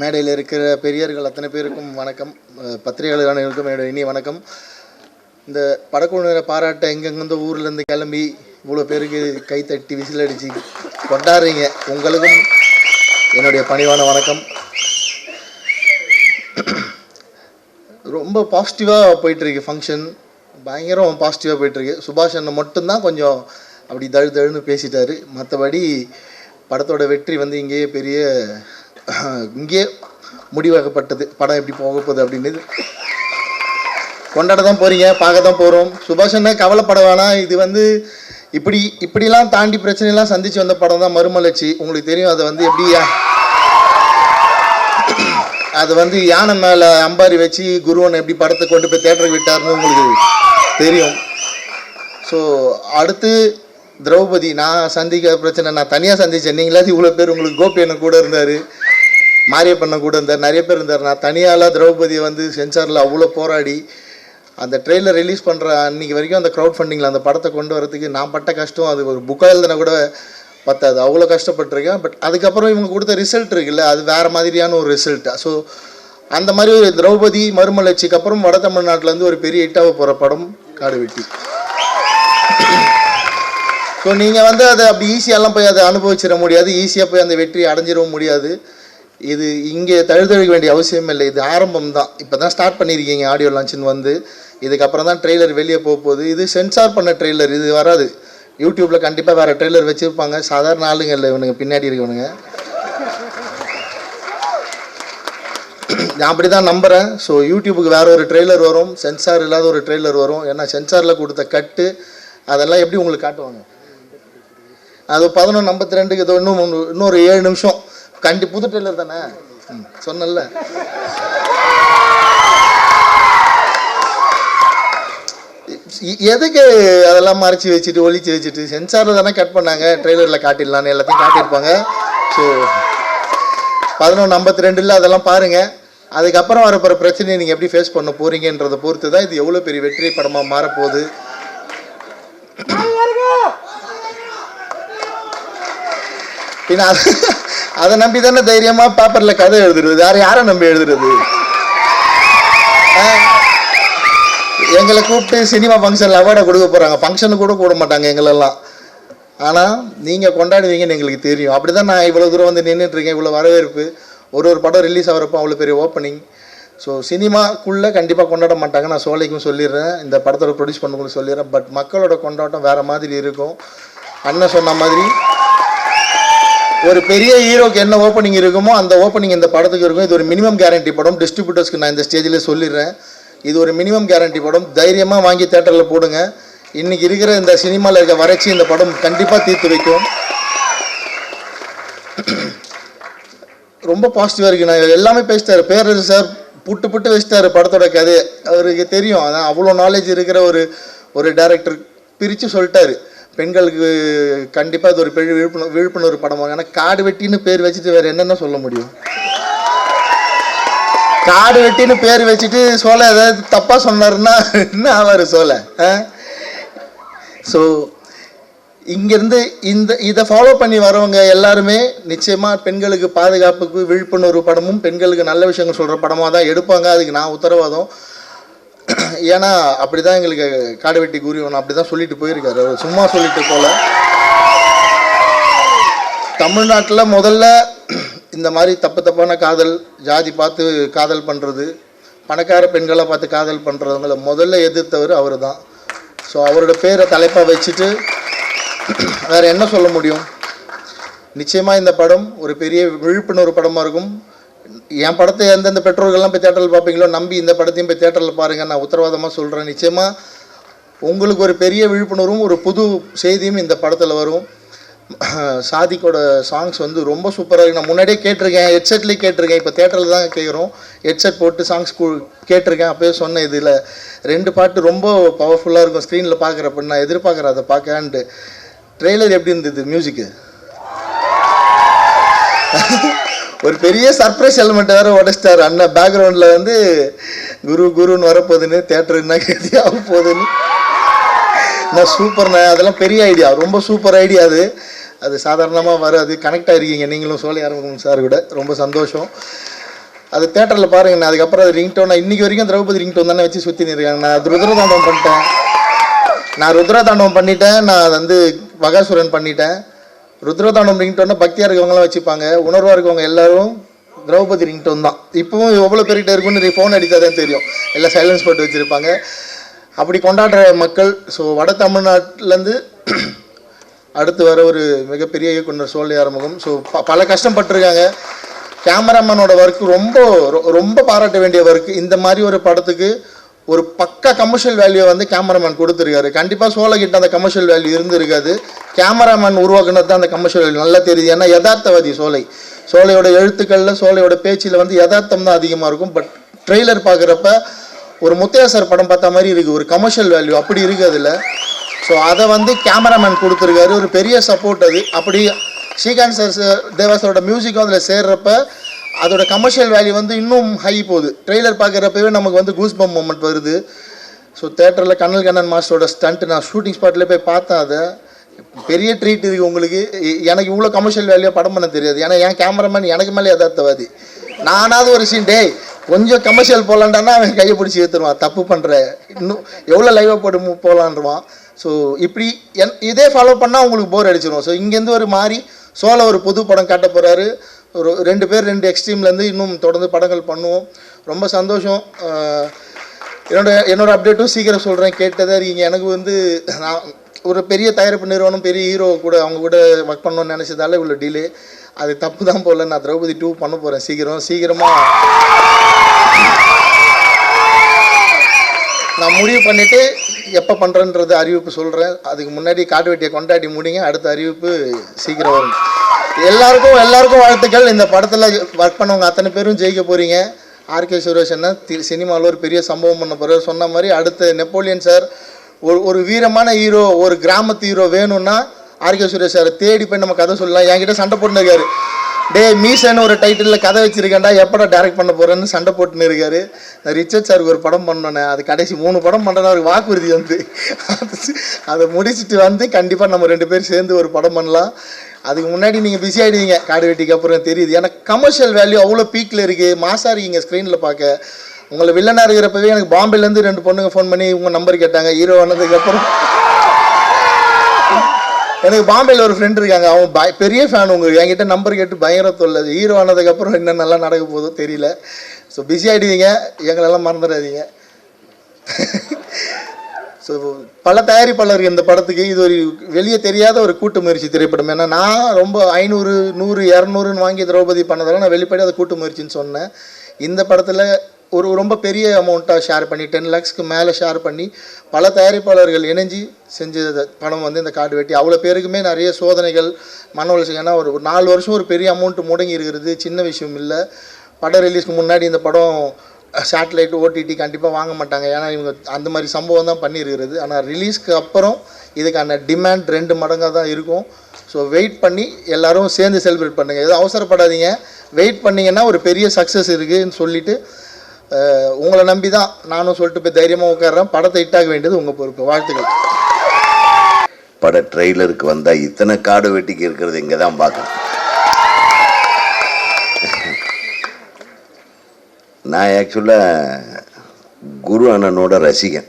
மேடையில் இருக்கிற பெரியர்கள் அத்தனை பேருக்கும் வணக்கம். பத்திரிகையாளர்களுக்கும் பத்திரிகையாளர் இனி என்னுடைய இனிய வணக்கம். இந்த படக்குழுவினரை பாராட்ட எங்கெங்கிருந்த ஊர்லேருந்து கிளம்பி இவ்வளோ பேருக்கு கை தட்டி விசில் அடித்து கொண்டாடுறீங்க. உங்களுக்கும் என்னுடைய பணிவான வணக்கம். ரொம்ப பாசிட்டிவாக போயிட்டுருக்கு ஃபங்க்ஷன் பயங்கரம் பாசிட்டிவாக போயிட்டுருக்கு. சுபாஷ் அண்ணன் மட்டும்தான் கொஞ்சம் அப்படி தழு தழுன்னு பேசிட்டாரு. மற்றபடி படத்தோட வெற்றி வந்து இங்கேயே பெரிய இங்கேயே முடிவாகப்பட்டது. படம் எப்படி போக போகுது அப்படின்னு. கொண்டாட தான் போகிறீங்க பார்க்க தான் போகிறோம் சுபாஷ் என்ன கவலைப்பட வேணாம். இது வந்து இப்படி இப்படிலாம் தாண்டி பிரச்சனைலாம் சந்திச்சு வந்த படம் தான் மறுமலர்ச்சி. உங்களுக்கு தெரியும் அதை வந்து எப்படி அது வந்து யானை மேலே அம்பாரி வச்சு குருவனை எப்படி படத்தை கொண்டு போய் தேட்டருக்கு விட்டார்னு உங்களுக்கு தெரியும். ஸோ அடுத்து திரௌபதி நான் சந்திக்க பிரச்சனை நான் தனியாக சந்தித்தேன் நீங்களாவது இவ்வளோ பேர் உங்களுக்கு கோபி என்ன கூட இருந்தார். மாரியப்பண்ணன் கூட இருந்தார் நிறைய பேர் இருந்தார். நான் தனியாலாம் திரௌபதியை வந்து சென்சாரில் அவ்வளோ போராடி அந்த ட்ரெயிலர் ரிலீஸ் பண்ணுற அன்றைக்கி வரைக்கும் அந்த க்ரௌட் ஃபண்டிங்கில் அந்த படத்தை கொண்டு வரதுக்கு நான் பட்ட கஷ்டம் அது ஒரு புக்காக எழுதுனா கூட பத்தாது. அவ்வளோ கஷ்டப்பட்டிருக்கேன். பட் அதுக்கப்புறம் இவங்க கொடுத்த ரிசல்ட் இருக்குல்ல அது வேறு மாதிரியான ஒரு ரிசல்ட் ஸோ அந்த மாதிரி ஒரு திரௌபதி மறுமலர்ச்சிக்கு அப்புறம் வட தமிழ்நாட்டிலேருந்து ஒரு பெரிய ஹிட்டாக போகிற படம் காடு வெட்டி. ஸோ நீங்கள் வந்து அதை அப்படி ஈஸியாலாம் போய் அதை அனுபவிச்சிட முடியாது. ஈஸியாக போய் அந்த வெற்றியை அடைஞ்சிடவும் முடியாது. இது இங்கே தழுதழுக வேண்டிய அவசியம் இல்லை. இது ஆரம்பம் தான் இப்போ தான் ஸ்டார்ட் பண்ணியிருக்கீங்க. ஆடியோ லான்ச்சுன்னு வந்து. இதுக்கப்புறம் தான் ட்ரெய்லர் வெளியே போக போகுது. இது சென்சார் பண்ண ட்ரெய்லர் இது வராது. யூடியூப்பில் கண்டிப்பாக வேறு ட்ரெய்லர் வச்சுருப்பாங்க. சாதாரண ஆளுங்க இல்லை இவனுங்க பின்னாடி இருக்கவனுங்க. நான் அப்படி தான் நம்புகிறேன் ஸோ யூடியூபுக்கு வேறு ஒரு ட்ரெய்லர் வரும். சென்சார் இல்லாத ஒரு ட்ரெய்லர் வரும். ஏன்னா சென்சாரில் கொடுத்த கட்டு அதெல்லாம் எப்படி உங்களுக்கு காட்டுவாங்க? அது பதினொன்று ஐம்பத்தி ரெண்டுக்கு ஏதோ இன்னும் இன்னொரு ஏழு நிமிஷம். கண்டி புது ட்ரெய்லர் தானே? எ- எதுக்கு அதெல்லாம் மறைச்சி வச்சுட்டு ஒளிச்சு வச்சுட்டு சென்சாரில் தானே கட் பண்ணாங்க. ட்ரெய்லரில் காட்டிடலான்னு எல்லாத்தையும் காட்டியிருப்பாங்க. ஸோ பதினொன்று ஐம்பத்தி ரெண்டில் அதெல்லாம் பாருங்கள் அதுக்கப்புறம் வரப்போகிற பிரச்சனையை நீங்கள் எப்படி ஃபேஸ் பண்ண போகிறீங்கன்றதை பொறுத்து தான் இது எவ்வளோ பெரிய வெற்றி படமாக மாறப்போகுது. பின்ன அதை நம்பி தானே தைரியமாக பேப்பரில் கதை எழுதுறது? வேற யாரை நம்பி எழுதுறது? ஆ? எங்களை கூப்பிட்டு சினிமா ஃபங்க்ஷனில் அவார்டை கொடுக்க போகிறாங்க ஃபங்க்ஷனுக்கு கூட கூட மாட்டாங்க எங்களெல்லாம். ஆனால் நீங்கள் கொண்டாடுவீங்கன்னு எங்களுக்கு தெரியும். அப்படி தான் நான் இவ்வளோ தூரம் வந்து நின்றுட்டுருக்கேன் இவ்வளோ வரவேற்பு. ஒரு ஒரு படம் ரிலீஸ் ஆகிறப்போ அவ்வளோ பெரிய ஓப்பனிங் ஸோ சினிமாக்குள்ளே கண்டிப்பாக கொண்டாட மாட்டாங்க. நான் சோலைக்கும் சொல்லிடுறேன். இந்த படத்தோட ப்ரொடியூஸ் பண்ணவங்களுக்கு சொல்லிடுறேன். பட் மக்களோட கொண்டாட்டம் வேறு மாதிரி இருக்கும். அண்ணன் சொன்ன மாதிரி ஒரு பெரிய ஹீரோக்கு என்ன ஓப்பனிங் இருக்குமோ அந்த ஓப்பனிங் இந்த படத்துக்கு இருக்கும். இது ஒரு மினிமம் கேரண்டி படம். டிஸ்ட்ரிபியூட்டர்ஸ்க்கு நான் இந்த ஸ்டேஜில் சொல்லிடுறேன். இது ஒரு மினிமம் கேரண்டி படம். தைரியமாக வாங்கி தேட்டரில் போடுங்க. இன்றைக்கி இருக்கிற இந்த சினிமாவில் இருக்க வறட்சி இந்த படம் கண்டிப்பாக தீர்த்து வைக்கும். ரொம்ப பாசிட்டிவாக இருக்குது நான் எல்லாமே பேசிட்டார். பேரரசு சார் புட்டு புட்டு வச்சிட்டாரு படத்தோட கதை அவருக்கு தெரியும். அதான் அவ்வளோ நாலேஜ் இருக்கிற ஒரு ஒரு டேரக்டர் பிரித்து சொல்லிட்டாரு. பெண்களுக்கு கண்டிப்பாக அது ஒரு பெரிய விழிப்புணர்வு விழிப்புணர்வு படமாக ஏன்னா காடு வெட்டின்னு பேர் வச்சுட்டு வேறு என்னென்ன சொல்ல முடியும்? காடு வெட்டின்னு பேர் வச்சுட்டு சோலை ஏதாவது தப்பாக சொன்னாருன்னா என்ன ஆவார் சோலை? ஸோ இங்கேருந்து இந்த இதை ஃபாலோ பண்ணி வரவங்க எல்லாருமே நிச்சயமாக பெண்களுக்கு பாதுகாப்புக்கு விழிப்புணர்வு படமும் பெண்களுக்கு நல்ல விஷயங்கள் சொல்கிற படமாக தான் எடுப்பாங்க. அதுக்கு நான் உத்தரவாதம். ஏன்னா அப்படி தான் எங்களுக்கு காடு வெட்டி கூறியவன் அப்படி தான் சொல்லிட்டு போயிருக்காரு. அவர் சும்மா சொல்லிட்டு போல. தமிழ்நாட்டில் முதல்ல இந்த மாதிரி தப்பு தப்பான காதல் ஜாதி பார்த்து காதல் பண்ணுறது பணக்கார பெண்களை பார்த்து காதல் பண்ணுறவங்கள முதல்ல எதிர்த்தவர் அவர் தான் ஸோ அவரோட பேரை தலைப்பாக வச்சுட்டு வேறு என்ன சொல்ல முடியும்? நிச்சயமாக இந்த படம் ஒரு பெரிய விழிப்புணர்வு படமாக இருக்கும். என் படத்தை எந்தெந்த பெற்றோர்கள்லாம் போய் தேட்டரில் பார்ப்பீங்களோ நம்பி இந்த படத்தையும் போய் தேட்டரில் பாருங்கள் நான் உத்தரவாதமாக சொல்கிறேன் நிச்சயமாக உங்களுக்கு ஒரு பெரிய விழிப்புணர்வும் ஒரு புது செய்தியும் இந்த படத்தில் வரும். சாதிக்கோட சாங்ஸ் வந்து ரொம்ப சூப்பராக இருக்கு. நான் முன்னாடியே கேட்டிருக்கேன் ஹெட்செட்லேயே கேட்டிருக்கேன். இப்போ தேட்டரில் தான் கேட்குறோம் ஹெட்செட் போட்டு சாங்ஸ் கேட்டிருக்கேன் அப்போயே சொன்னேன் இதில் ரெண்டு பாட்டு ரொம்ப பவர்ஃபுல்லாக இருக்கும். ஸ்க்ரீனில் பார்க்குறப்ப நான் எதிர்பார்க்குறேன் அதை பார்க்கலான்ட்டு. ட்ரெய்லர் எப்படி இருந்தது மியூசிக்கு ஒரு பெரிய சர்ப்ரைஸ் ஹெல்மெட் வேற உடைச்சிட்டாரு. அண்ணன் பேக்ரவுண்டில் வந்து குரு குருன்னு வரப்போகுதுன்னு தேட்டர் என்ன கதி போகுதுன்னு. நான் சூப்பர்ண்ணே அதெல்லாம் பெரிய ஐடியா ரொம்ப சூப்பர் ஐடியா அது. அது சாதாரணமாக வராது. கனெக்ட் ஆகிருக்கீங்க நீங்களும் சோழி ஆரம்பிக்கும் சார் கூட. ரொம்ப சந்தோஷம். அது தேட்டரில் பாருங்கண்ணா. அதுக்கப்புறம் அது ரிங்டோன் நான் வரைக்கும் திரௌபதி ரிங்டோன் தானே வச்சு சுற்றி இருக்காங்க நான் அது ருத்ரதாண்டவம் பண்ணிட்டேன். நான் ருத்ரதாண்டவம் பண்ணிட்டேன். நான் வந்து மகாசுரன் பண்ணிட்டேன். ருத்ரதானம் ரிங்டோனை பக்தியாக இருக்கவங்களாம் வச்சுப்பாங்க. உணர்வாக இருக்கவங்க எல்லாரும் திரௌபதி ரிங்டோன் தான். இப்போவும் எவ்வளோ பேர்கிட்ட இருக்குன்னு ஃபோன் அடித்தாதான் தெரியும். எல்லாம் சைலன்ஸ் போட்டு வச்சுருப்பாங்க. அப்படி கொண்டாடுற மக்கள் ஸோ வட தமிழ்நாட்டிலேருந்து அடுத்து வர ஒரு மிகப்பெரிய இயக்குனர் சோழி ஆரம்பம் ஸோ பல கஷ்டப்பட்டிருக்காங்க. கேமராமேனோட ஒர்க் ரொம்ப ரொ- ரொம்ப பாராட்ட வேண்டிய ஒர்க் இந்த மாதிரி ஒரு படத்துக்கு ஒரு பக்கா கமர்ஷியல் வேல்யூ வந்து கேமராமேன் கொடுத்துருக்காரு. கண்டிப்பாக சோழகிட்ட அந்த கமர்ஷியல் வேல்யூ இருந்திருக்காது. கேமராமேன் உருவாக்குனது தான் அந்த கமர்ஷியல் வேல்யூ நல்லா தெரியுது. ஏன்னா யதார்த்தவாதி சோலை. சோலையோட எழுத்துக்களில் சோலையோட பேச்சில் வந்து யதார்த்தம் தான் அதிகமாக இருக்கும். பட் ட்ரெய்லர் பார்க்குறப்ப ஒரு முத்தையா சார் படம் பார்த்த மாதிரி இருக்குது ஒரு கமர்ஷியல் வேல்யூ அப்படி இருக்குது அதில். ஸோ அதை வந்து கேமராமேன் கொடுத்துருக்காரு. ஒரு பெரிய சப்போர்ட் அது. அப்படி ஸ்ரீகாந்த் சார் தேவாசரோட மியூசிக்கும் அதில் சேர்றப்ப அதோட கமர்ஷியல் வேல்யூ வந்து இன்னும் ஹை போகுது. ட்ரெய்லர் பார்க்குறப்பவே நமக்கு வந்து கூஸ் பம் மூமெண்ட் வருது ஸோ தேட்டரில் கண்ணல் கண்ணன் மாஸ்டரோட ஸ்டண்ட் நான் ஷூட்டிங் ஸ்பாட்டில் போய் பார்த்தேன் அதை. பெரிய ட்ரீட் இருக்குது உங்களுக்கு. எனக்கு இவ்வளோ கமர்ஷியல் வேல்யூ படம் பண்ண தெரியாது. ஏன்னா என் கேமராமேன் எனக்கு மேலே யதார்த்தவாதி. நானாவது ஒரு சீன் டேய் கொஞ்சம் கமர்ஷியல் போகலான்டானா அவன் கையை பிடிச்சி ஏற்றுருவான் தப்பு பண்ணுற இன்னும் எவ்வளோ லைவாக போட்டு மு- போகலான்றான் ஸோ இப்படி என் இதே ஃபாலோ பண்ணால் உங்களுக்கு போர் அடிச்சிடும் ஸோ இங்கேருந்து ஒரு மாதிரி சோழ ஒரு புது படம் காட்ட போகிறாரு ஒரு ரெண்டு பேர் ரெண்டு எக்ஸ்ட்ரீம்லேருந்து இன்னும் தொடர்ந்து படங்கள் பண்ணுவோம். ரொம்ப சந்தோஷம். என்னோட என்னோட அப்டேட்டும் சீக்கிரம் சொல்கிறேன் கேட்டதாக இருக்கீங்க. எனக்கு வந்து நான் ஒரு பெரிய தயாரிப்பு நிறுவனம் பெரிய ஹீரோ கூட அவங்க கூட ஒர்க் பண்ணணும்னு நினச்சதால இவ்வளோ டிலே அது தப்பு தான் போல. நான் திரௌபதி டூ பண்ண போகிறேன் சீக்கிரம். சீக்கிரமாக நான் முடிவு பண்ணிவிட்டு எப்போ பண்ணுறேன்றது அறிவிப்பு சொல்கிறேன் அதுக்கு முன்னாடி காட்டு வெட்டியை கொண்டாடி முடிங்க. அடுத்த அறிவிப்பு சீக்கிரம் வரும். எல்லாருக்கும் எல்லாருக்கும் வாழ்த்துக்கள். இந்த படத்தில் ஒர்க் பண்ணவங்க அத்தனை பேரும் ஜெயிக்க போகிறீங்க ஆர்கே சுரேஷ் என்ன சினிமாவில் ஒரு பெரிய சம்பவம் பண்ண போகிறார் சொன்ன மாதிரி அடுத்து நெப்போலியன் சார் ஒரு ஒரு வீரமான ஹீரோ ஒரு கிராமத்து ஹீரோ வேணும்னா ஆர்கே சுரேஷ் சாரை தேடி போய் நம்ம கதை சொல்லலாம். என்கிட்ட சண்டை போட்டுன்னு இருக்காரு டே மீசன்னு ஒரு டைட்டிலில் கதை வச்சுருக்கேன்டா எப்படா டேரக்ட் பண்ண போகிறேன்னு சண்டை போட்டுன்னு இருக்காரு ரிச்சர்ட் சாருக்கு ஒரு படம் பண்ணோன்னே அது கடைசி மூணு படம் பண்ணுறேன்னு அவருக்கு வாக்குறுதி வந்து. அதை முடிச்சுட்டு வந்து கண்டிப்பாக நம்ம ரெண்டு பேரும் சேர்ந்து ஒரு படம் பண்ணலாம். அதுக்கு முன்னாடி நீங்கள் பிஸி ஆகிடுவீங்க காடு வெட்டிக்கு அப்புறம் தெரியுது. ஏன்னா கமர்ஷியல் வேல்யூ அவ்வளோ பீக்கில் இருக்குது மாசாக இருக்கீங்க ஸ்க்ரீனில் பார்க்க உங்களை வில்லனாக இருக்கிறப்பவே எனக்கு பாம்பேலேருந்து ரெண்டு பொண்ணுங்க ஃபோன் பண்ணி உங்கள் நம்பர் கேட்டாங்க. ஹீரோ ஆனதுக்கப்புறம் எனக்கு பாம்பேயில் ஒரு ஃப்ரெண்ட் இருக்காங்க. அவன் பய பெரிய ஃபேன் உங்களுக்கு என்கிட்ட நம்பர் கேட்டு பயங்கர தொல்லை. ஹீரோ ஆனதுக்கப்புறம் என்ன நல்லா நடக்க போதோ தெரியல. ஸோ பிஸி ஆகிடுவீங்க எங்களெல்லாம் மறந்துடாதீங்க. ஸோ பல தயாரிப்பாளர்கள் இந்த படத்துக்கு இது ஒரு வெளியே தெரியாத ஒரு கூட்டு முயற்சி திரைப்படம். ஏன்னா நான் ரொம்ப ஐநூறு நூறு இரநூறுன்னு வாங்கி திரௌபதி பண்ணதால நான் வெளிப்படையாக அதை கூட்டு முயற்சின்னு சொன்னேன். இந்த படத்தில் ஒரு ரொம்ப பெரிய அமௌண்ட்டாக ஷேர் பண்ணி டென் லேக்ஸ்க்கு மேலே ஷேர் பண்ணி பல தயாரிப்பாளர்கள் இணைஞ்சு செஞ்ச படம் வந்து இந்த காடு வெட்டி. அவ்வளோ பேருக்குமே நிறைய சோதனைகள் மன உளைச்சல் ஏன்னா ஒரு ஒரு நாலு வருஷம் ஒரு பெரிய அமௌண்ட் முடங்கி இருக்கிறது சின்ன விஷயம் இல்லை. படம் ரிலீஸ்க்கு முன்னாடி இந்த படம் சேட்டலைட் ஓடிடி கண்டிப்பாக வாங்க மாட்டாங்க. ஏன்னா இவங்க அந்த மாதிரி சம்பவம் தான் பண்ணியிருக்கிறது ஆனால் ரிலீஸ்க்கு அப்புறம் இதுக்கான டிமாண்ட் ரெண்டு மடங்காக தான் இருக்கும். ஸோ வெயிட் பண்ணி எல்லோரும் சேர்ந்து செலிப்ரேட் பண்ணுங்கள் எதுவும் அவசரப்படாதீங்க. வெயிட் பண்ணிங்கன்னா ஒரு பெரிய சக்ஸஸ் இருக்குதுன்னு சொல்லிட்டு உங்களை நம்பி தான் நானும் சொல்லிட்டு போய் தைரியமாக உட்கார்றேன். படத்தை இட்டாக வேண்டியது உங்கள் பொறுப்பு. வாழ்த்துக்கள். பட ட்ரெய்லருக்கு வந்தால் இத்தனை காடு வெட்டிக்கு இருக்கிறது இங்கே தான் பார்க்கணும். நான் ஆக்சுவலாக குரு அண்ணனோட ரசிகன்.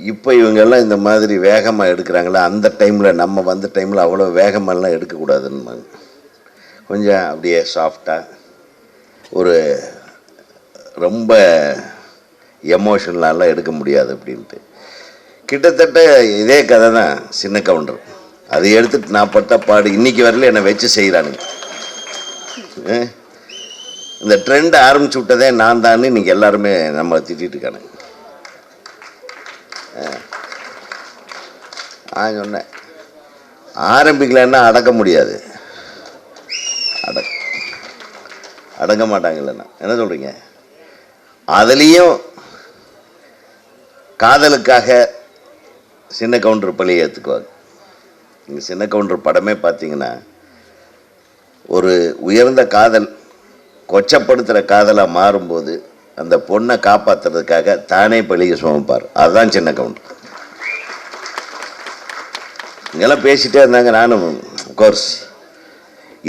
இப்போ இவங்கெல்லாம் இந்த மாதிரி வேகமாக எடுக்கிறாங்களே? அந்த டைமில் நம்ம வந்த டைமில் அவ்வளோ வேகமெல்லாம் எடுக்கக்கூடாதுன்னு கொஞ்சம் அப்படியே சாஃப்டாக ஒரு ரொம்ப எமோஷனலாலாம் எடுக்க முடியாது அப்படின்ட்டு. கிட்டத்தட்ட இதே கதை தான் சின்ன கவுண்டர் அதை எடுத்துட்டு நான் பட்ட பாடு இன்னைக்கு வரல என்னை வச்சு செய்கிறானுங்க இந்த ட்ரெண்ட் ஆரம்பிச்சு விட்டதே நான் தான் இன்னைக்கு எல்லாருமே நம்ம திட்டிகிட்டு இருக்கானுங்க. நான் சொன்னேன் ஆரம்பிக்கலைன்னா அடக்க முடியாது. அடக்க அடங்க மாட்டாங்கல்லண்ணா என்ன சொல்கிறீங்க அதுலேயும் காதலுக்காக சின்ன கவுண்டர் பள்ளியை ஏற்றுக்குவாங்க இங்கே சின்ன கவுண்டர் படமே பார்த்தீங்கன்னா ஒரு உயர்ந்த காதல் கொச்சப்படுத்துகிற காதலாக மாறும்போது அந்த பொண்ணை காப்பாற்றுறதுக்காக தானே பழிக சுமப்பார். அதுதான் சின்ன கவுண்டர் இங்கெல்லாம் பேசிகிட்டே இருந்தாங்க நானும் கோர்ஸ்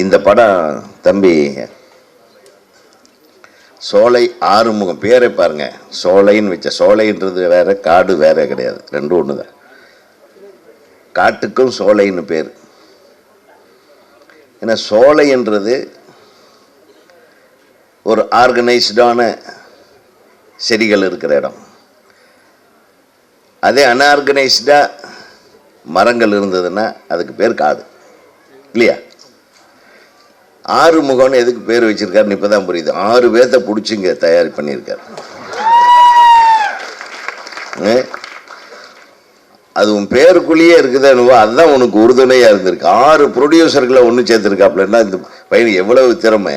இந்த படம் தம்பி சோலை ஆறுமுகம் பேரை பாருங்க. சோலைன்னு வச்ச சோலைன்றது வேறு காடு வேறு கிடையாது. ரெண்டும் ஒன்று தான் காட்டுக்கும் சோலைன்னு பேர். ஏன்னா சோலைன்றது ஒரு ஆர்கனைஸ்டான செடிகள் இருக்கிற இடம். அதே அன்ஆர்கனைஸ்டாக மரங்கள் இருந்ததுன்னா அதுக்கு பேர் காடு. இல்லையா? ஆறு முகம்னு எதுக்கு பேர் வச்சிருக்காருன்னு இப்பதான் புரியுது. ஆறு பேர்த்த பிடிச்சிங்க தயார் பண்ணியிருக்காரு. அது உன் பேருக்குள்ளேயே இருக்குதுன்னு அதுதான் உனக்கு உறுதுணையாக இருந்திருக்கு. ஆறு ப்ரொடியூசர்களை ஒன்று சேர்த்துருக்காப்லன்னா இந்த பையன் எவ்வளவு திறமை?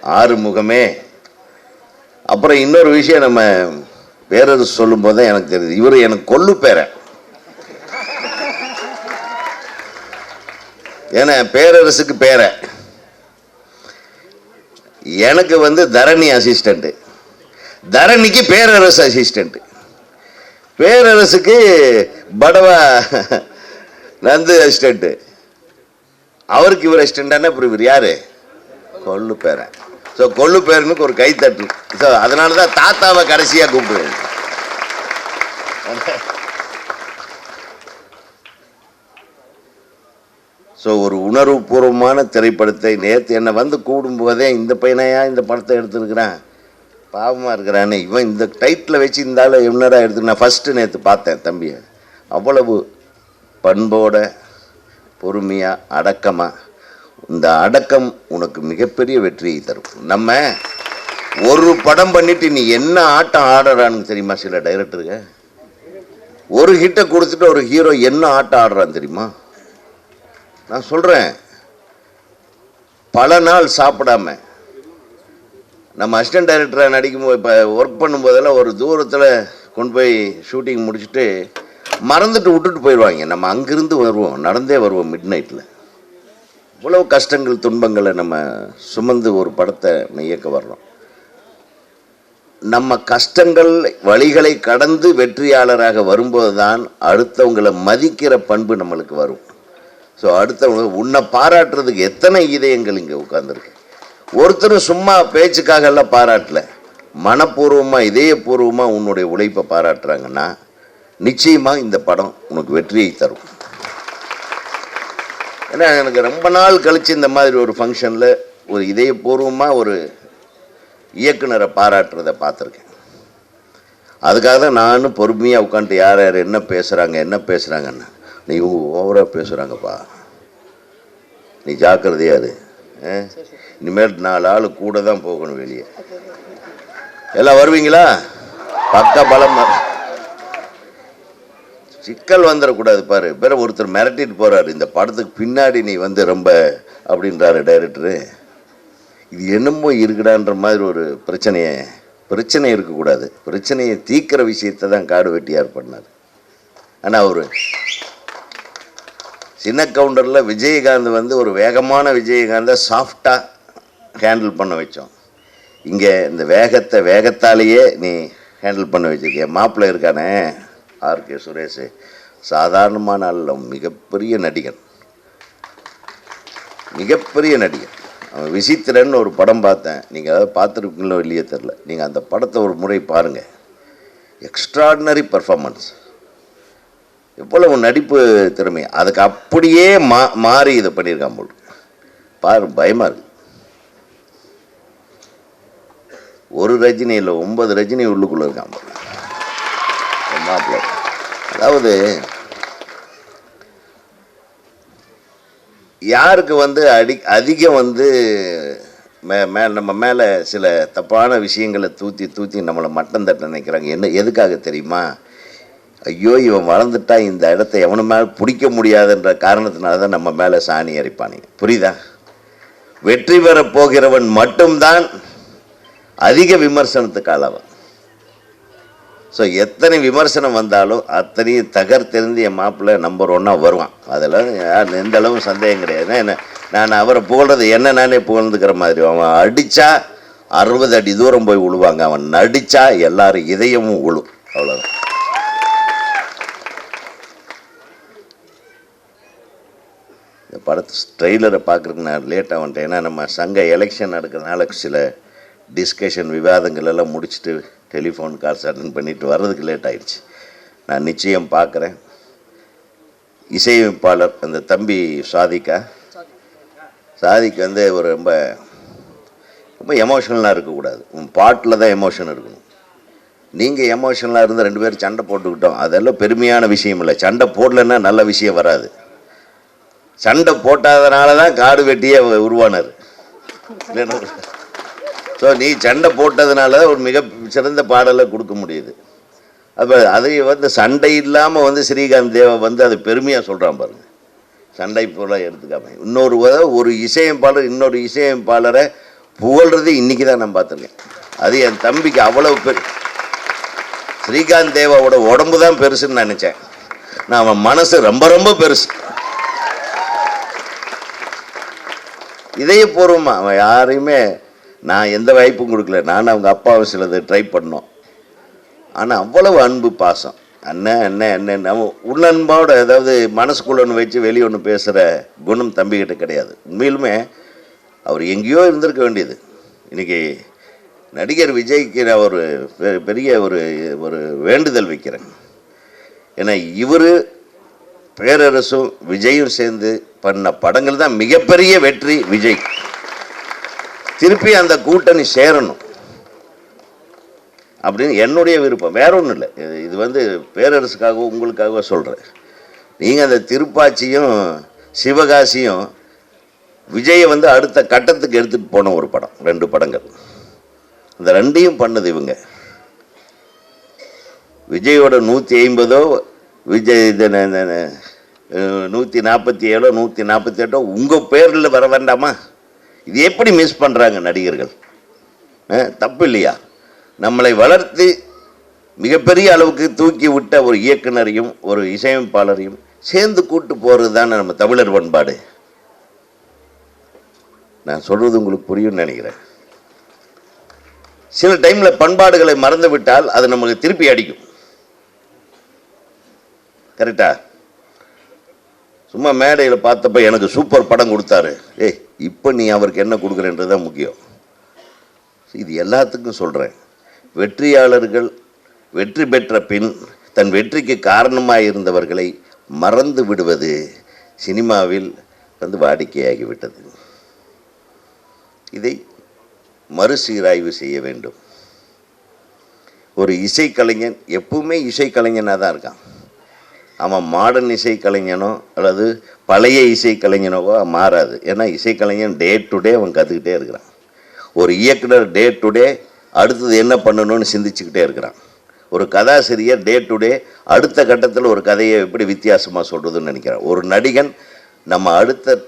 ஆறு முகமே. அப்புறம் இன்னொரு விஷயம் நம்ம பேரரசு சொல்லும்போது தான் எனக்கு தெரியுது. இவர் எனக்கு கொள்ளு பேரன். ஏன்னா பேரரசுக்கு பேர. எனக்கு வந்து தரணி அசிஸ்டண்ட்டு தரணிக்கு பேரரசு அசிஸ்டண்ட்டு பேரரசுக்கு படவா நந்து அசிஸ்டண்ட்டு அவருக்கு இவர் அசிஸ்டண்டான அப்புறம் இவர் யாரு? கொள்ளு பேரன் ஸோ கொள்ளு பேரனுக்கு ஒரு கைத்தட்டு ஸோ அதனால தான் தாத்தாவை கடைசியாக கூப்பிடுவேன். ஸோ ஒரு உணர்வுபூர்வமான திரைப்படத்தை நேற்று என்னை வந்து கூடும்போதே இந்த பையனையா இந்த படத்தை எடுத்துருக்கிறான்? பாவமாக இருக்கிறானே. இவன் இந்த டைட்டில் வச்சு இந்த ஆள் என்னடா எடுத்து நான் ஃபஸ்ட்டு நேற்று பார்த்தேன் தம்பியை அவ்வளவு பண்போட பொறுமையாக அடக்கமாக இந்த அடக்கம் உனக்கு மிகப்பெரிய வெற்றியை தரும். நம்ம ஒரு படம் பண்ணிட்டு நீ என்ன ஆட்டம் ஆடுறான்னு தெரியுமா சில டைரக்டருங்க ஒரு ஹிட்டை கொடுத்துட்டு ஒரு ஹீரோ என்ன ஆட்டம் ஆடுறான்னு தெரியுமா? நான் சொல்கிறேன் பல நாள் சாப்பிடாம நம்ம அசிஸ்டன்ட் டைரக்டராக நடிக்கும்போது இப்போ ஒர்க் பண்ணும்போதெல்லாம் ஒரு தூரத்தில் கொண்டு போய் ஷூட்டிங் முடிச்சுட்டு மறந்துட்டு விட்டுட்டு போயிடுவாங்க. நம்ம அங்கிருந்து வருவோம். நடந்தே வருவோம் மிட் நைட்டில் இவ்வளோ கஷ்டங்கள் துன்பங்களை நம்ம சுமந்து ஒரு படத்தை நம்ம இயக்க வர்றோம். நம்ம கஷ்டங்கள் வழிகளை கடந்து வெற்றியாளராக வரும்போது தான் அடுத்தவங்களை மதிக்கிற பண்பு நம்மளுக்கு வரும். ஸோ அடுத்தவங்க உன்னை பாராட்டுறதுக்கு எத்தனை இதயங்கள் இங்கே உட்காந்துருக்கு ஒருத்தரும் சும்மா பேச்சுக்காக எல்லாம் பாராட்டல. மனப்பூர்வமாக இதயபூர்வமாக உன்னுடைய உழைப்பை பாராட்டுறாங்கன்னா நிச்சயமாக இந்த படம் உனக்கு வெற்றியை தரும். ஏன்னா எனக்கு ரொம்ப நாள் கழித்து இந்த மாதிரி ஒரு ஃபங்க்ஷனில் ஒரு இதயபூர்வமாக ஒரு இயக்குனரை பாராட்டுறதை பார்த்துருக்கேன். அதுக்காக தான் நானும் பொறுமையாக உட்காந்துட்டு யார் யார் என்ன பேசுகிறாங்க என்ன பேசுகிறாங்கன்னு நீ ஓவராக பேசுகிறாங்கப்பா நீ ஜாக்கிரதையாது ஆ? இனிமேல் நாலு ஆள் கூட தான் போகணும் வெளியே. எல்லாம் வருவீங்களா? பக்க பலம் சிக்கல் வந்துடக்கூடாது பாரு. பிற ஒருத்தர் மிரட்டிட்டு போறாரு. இந்த படத்துக்கு பின்னாடி நீ வந்து ரொம்ப அப்படின்றாரு டைரக்டரு இது என்னமோ இருக்குடான்ற மாதிரி ஒரு பிரச்சனையை பிரச்சனை இருக்கக்கூடாது. பிரச்சனையை தீக்கிற விஷயத்தை தான் காடு வெட்டியார் பண்ணார் ஆனால் அவர் சின்ன கவுண்டரில் விஜயகாந்த் வந்து ஒரு வேகமான விஜயகாந்தை சாஃப்டாக ஹேண்டில் பண்ண வச்சோம். இங்கே இந்த வேகத்தை வேகத்தாலேயே நீ ஹேண்டில் பண்ண வச்சிருக்கிய. மாப்பிள்ளை இருக்கானே ஆர்கே சுரேஷ். சாதாரணமான அல்ல மிகப்பெரிய நடிகன். மிகப்பெரிய நடிகன். அவன் விசித்திரன்னு ஒரு படம் பார்த்தேன். நீங்கள் அதாவது பார்த்துருப்பீங்களோ இல்லையே தெரில நீங்கள் அந்த படத்தை ஒரு முறை பாருங்கள் எக்ஸ்ட்ராடினரி பர்ஃபார்மன்ஸ் எவ்வளவு நடிப்பு திறமை. அதுக்கு அப்படியே மா மாறி இதை பண்ணியிருக்கான் போல். பாரு பயமாக இருக்குது ஒரு ரஜினி இல்லை ஒன்பது ரஜினி உள்ளுக்குள்ளே இருக்கான் அதாவது யாருக்கு வந்து அடி அதிகம் வந்து மே மே நம்ம மேலே சில தப்பான விஷயங்களை தூத்தி தூத்தி நம்மளை மட்டம் தட்ட நினைக்கிறாங்க. என்ன எதுக்காக தெரியுமா? ஐயோ இவன் வளர்ந்துட்டா இந்த இடத்த எவனு மேலே பிடிக்க முடியாதுன்ற காரணத்தினால தான் நம்ம மேலே சாணி அரைப்பானுங்க புரியுதா? வெற்றி பெறப் போகிறவன் மட்டும்தான் அதிக விமர்சனத்துக்கு ஆளாவான் ஸோ எத்தனை விமர்சனம் வந்தாலும் அத்தனையும் தகர்த்தெறிந்து என் மாப்பிள்ளை நம்பர் ஒன்னாக வருவான். அதில் யார் எந்த அளவும் சந்தேகம் கிடையாது என்ன நான் அவரை புகழ்றது என்ன நானே புகழ்ந்துக்கிற மாதிரி. அவன் அடித்தா அறுபது அடி தூரம் போய் விழுவாங்க அவன் நடித்தா எல்லாரும் இதயமும் விழும் அவ்வளோதான் இந்த படத்து ட்ரெய்லரை பார்க்குறதுக்கு நான் லேட்டாக வந்துட்டேன். ஏன்னா நம்ம சங்க எலெக்ஷன் நடக்கிறதுனால சில டிஸ்கஷன் விவாதங்கள் எல்லாம் முடிச்சுட்டு டெலிஃபோன் கால்ஸ் அட்டன் பண்ணிட்டு வர்றதுக்கு லேட் ஆயிடுச்சு. நான் நிச்சயம் பார்க்குறேன். இசையமைப்பாளர் அந்த தம்பி சாதிக்கா சாதிக்கு வந்து ஒரு ரொம்ப ரொம்ப எமோஷனலாக இருக்கக்கூடாது. உன் பாட்டில் தான் எமோஷன் இருக்கணும். நீங்கள் எமோஷனலாக இருந்து ரெண்டு பேரும் சண்டை போட்டுக்கிட்டோம். அதெல்லாம் பெருமையான விஷயம் இல்லை. சண்டை போடலைன்னா நல்ல விஷயம் வராது. சண்டை போட்டாதனால தான் காடு வெட்டியே உருவானார். இல்லைன்னா ஸோ நீ சண்டை போட்டதுனால தான் ஒரு மிக சிறந்த பாடலை கொடுக்க முடியுது. அப்போ அதை வந்து சண்டை இல்லாமல் வந்து ஸ்ரீகாந்த் தேவா வந்து அதை பெருமையாக சொல்கிறான் பாருங்கள் சண்டை போல எடுத்துக்காம. இன்னொரு ஒரு இசையமைப்பாளர் இன்னொரு இசையமைப்பாளரை புகழ்றது இன்னைக்கு தான் நான் பார்த்துருக்கேன். அது என் தம்பிக்கு அவ்வளவு பெரு ஸ்ரீகாந்த் தேவாவோட உடம்பு தான் பெருசுன்னு நினச்சேன். நான் அவன் மனசு ரொம்ப ரொம்ப பெருசு. இதயபூர்வமாக அவன் யாரையுமே நான் எந்த வாய்ப்பும் கொடுக்கல. நான் அவங்க அப்பாவை சிலது ட்ரை பண்ணோம். ஆனால் அவ்வளவு அன்பு பாசம். அண்ணன் அண்ணன் அண்ணன் நம்ம உள்ளன்போட அதாவது மனசுக்குள்ள ஒன்று வச்சு வெளியே ஒன்று பேசுகிற குணம் தம்பிக்கிட்ட கிடையாது. உண்மையிலுமே அவர் எங்கேயோ இருந்திருக்க வேண்டியது. இன்றைக்கி நடிகர் விஜய்க்கு நான் ஒரு பெ- பெரிய ஒரு ஒரு வேண்டுதல் வைக்கிறேன். ஏன்னா இவர் பேரரசும் விஜயும் சேர்ந்து பண்ண படங்கள் தான் மிகப்பெரிய வெற்றி விஜய். திருப்பி அந்த கூட்டணி சேரணும். அப்படின்னு என்னுடைய விருப்பம். வேற ஒன்றும் இல்லை. இது- வந்து பேரரசுக்காகவோ உங்களுக்காகவோ சொல்கிறேன் நீங்கள் அந்த திருப்பாச்சியும் சிவகாசியும் விஜயை வந்து அடுத்த கட்டத்துக்கு எடுத்துகிட்டு போன ஒரு படம். ரெண்டு படங்கள். இந்த ரெண்டையும் பண்ணது இவங்க. விஜயோட நூற்றி ஐம்பதோ விஜய் இது நூற்றி நாற்பத்தி ஏழோ நூற்றி நாற்பத்தி எட்டோ உங்கள் பேரில் வர வேண்டாமா? இது எப்படி மிஸ் பண்ணுறாங்க நடிகர்கள்? தப்பு இல்லையா? நம்மளை வளர்த்து மிகப்பெரிய அளவுக்கு தூக்கி விட்ட ஒரு இயக்குனரையும் ஒரு இசையமைப்பாளரையும் சேர்ந்து கூட்டு போகிறது தானே நம்ம தமிழர் பண்பாடு. நான் சொல்கிறது உங்களுக்கு புரியும்னு நினைக்கிறேன். சில டைமில் பண்பாடுகளை மறந்து விட்டால் அது நமக்கு திருப்பி அடிக்கும். கரெக்டா சும்மா மேடையில் பார்த்தப்ப எனக்கு சூப்பர் படம் கொடுத்தாரு. ஏய் இப்போ நீ அவருக்கு என்ன கொடுக்குறன்றது தான் முக்கியம் இது எல்லாத்துக்கும் சொல்கிறேன் வெற்றியாளர்கள் வெற்றி பெற்ற பின் தன் வெற்றிக்கு காரணமாக இருந்தவர்களை மறந்து விடுவது சினிமாவில் வந்து வாடிக்கையாகிவிட்டது. இதை மறுசீராய்வு செய்ய வேண்டும். ஒரு இசைக்கலைஞன் எப்பவுமே இசைக்கலைஞனாக தான் இருக்கான். அவன் மாடர்ன் இசைக்கலைஞனோ அல்லது பழைய இசைக்கலைஞனோவோ மாறாது. ஏன்னா இசைக்கலைஞன் டே டு டே அவன் கற்றுக்கிட்டே இருக்கிறான். ஒரு இயக்குனர் டே டு டே அடுத்தது என்ன பண்ணணும்னு சிந்திச்சுக்கிட்டே இருக்கிறான். ஒரு கதாசிரியர் டே டு டே அடுத்த கட்டத்தில் ஒரு கதையை எப்படி வித்தியாசமாக சொல்கிறதுன்னு நினைக்கிறான். ஒரு நடிகன் நம்ம அடுத்த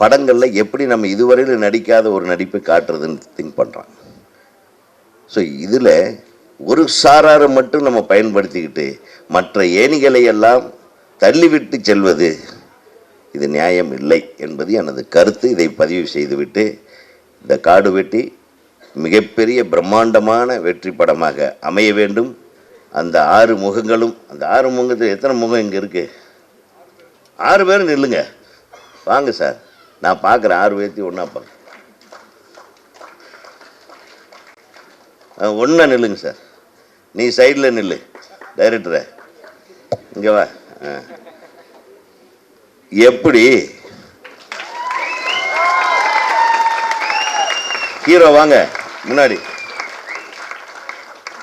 படங்களில் எப்படி நம்ம இதுவரையில் நடிக்காத ஒரு நடிப்பை காட்டுறதுன்னு திங்க் பண்ணுறான் ஸோ இதில் ஒரு சாராரை மட்டும் நம்ம பயன்படுத்திக்கிட்டு மற்ற ஏணிகளை எல்லாம் தள்ளிவிட்டு செல்வது இது நியாயம் இல்லை என்பது எனது கருத்து. இதை பதிவு செய்துவிட்டு இந்த காடு வெட்டி மிகப்பெரிய பிரம்மாண்டமான வெற்றி படமாக அமைய வேண்டும். அந்த ஆறு முகங்களும் அந்த ஆறு முகத்தில் எத்தனை முகம் இங்கே இருக்குது ஆறு பேரும் நில்லுங்க. வாங்க சார். நான் பார்க்குறேன் ஆறு பேர்த்தையும் ஒன்றா பார்க்க. ஒன்றா நில்லுங்க சார். நீ சைடில் நில்லு டைரக்டரை இங்கே வா. எப்படி? ஹீரோ வாங்க. முன்னாடி.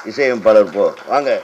இசையமைப்பாளர் போ. வாங்க.